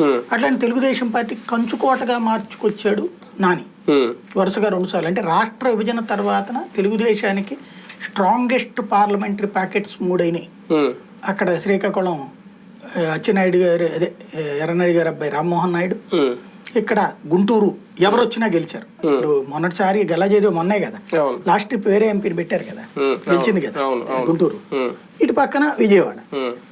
ఉమ్, అట్లాంటి తెలుగుదేశం పార్టీ కంచుకోటగా మార్చుకొచ్చాడు నాని. ఉమ్, వరుసగా రెండుసార్లు అంటే రాష్ట్ర విభజన తర్వాతన తెలుగుదేశానికి స్ట్రాంగెస్ట్ పార్లమెంటరీ ప్యాకెట్స్ మూడైనాయి. ఉమ్, అక్కడ శ్రీకాకుళం అచ్చెన్నాయుడు గారు అదే ఎర్రనాయుడు గారు అబ్బాయి రామ్మోహన్ నాయుడు. ఇక్కడ గుంటూరు ఎవరు వచ్చినా గెలిచారు ఇప్పుడు మొన్నటిసారి గెలజేదో మొన్నే కదా. లాస్ట్ వేరే ఎంపీని పెట్టారు కదా. గెలిచింది కదా. గుంటూరు. ఇటు పక్కన విజయవాడ.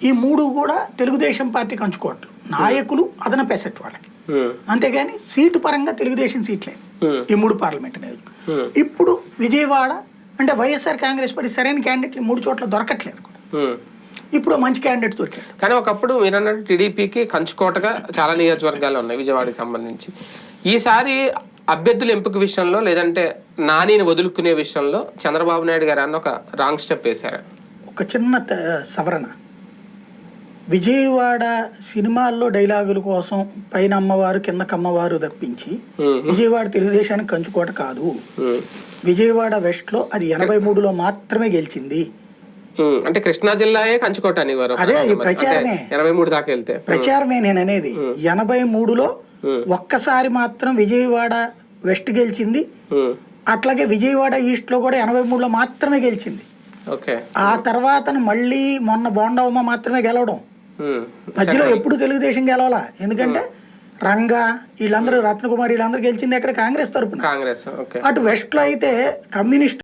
ఈ మూడు కూడా తెలుగుదేశం పార్టీ కంచుకోవట్లు నాయకులు అదన పెసెట్ వాళ్ళకి. అంతేగాని సీటు పరంగా తెలుగుదేశం సీట్లే ఈ మూడు పార్లమెంట్ ఉమ్, ఇప్పుడు విజయవాడ అంటే వైఎస్ఆర్ కాంగ్రెస్ పార్టీ సరైన క్యాండిడేట్లు మూడు చోట్ల దొరకట్లేదు కూడా. ఇప్పుడు మంచి క్యాండిడేట్ దొరికాడు. కానీ ఒకప్పుడు మీరు అన్నట్టు టీడీపీకి కంచుకోటగా చాలా నియోజకవర్గాలు ఉన్నాయి విజయవాడకి సంబంధించి. ఈసారి అభ్యర్థుల ఎంపిక విషయంలో లేదంటే నానిని వదులుకునే విషయంలో చంద్రబాబు నాయుడు గారు అన్న ఒక రాంగ్ స్టెప్ వేశారు. ఒక చిన్న సవరణ. విజయవాడ సినిమాల్లో డైలాగుల కోసం పైన అమ్మవారు కింద కమ్మవారు తప్పించి విజయవాడ తెలుగుదేశానికి కంచుకోట కాదు. విజయవాడ వెస్ట్లో అది ఎనభై మూడులో మాత్రమే గెలిచింది. అంటే కృష్ణా జిల్లాయే కంచుకోట అనేవారు అదే, ప్రచారమే. ఎనభై మూడు దాకా వెళ్తే. ప్రచారమే నేను అనేది. ఎనభై మూడులో ఒక్కసారి మాత్రం విజయవాడ వెస్ట్ గెలిచింది. అట్లాగే విజయవాడ ఈస్ట్లో కూడా ఎనభై మూడులో మాత్రమే గెలిచింది. ఆ తర్వాత మళ్ళీ మొన్న బోండవమ్మ మాత్రమే గెలవడం. మధ్యలో ఎప్పుడు తెలుగుదేశం గెలవాలా? ఎందుకంటే రంగా వీళ్ళందరూ రత్నకుమార్ వీళ్ళందరూ గెలిచింది ఎక్కడ కాంగ్రెస్ తరపున. కాంగ్రెస్ అటు వెస్ట్లో అయితే కమ్యూనిస్ట్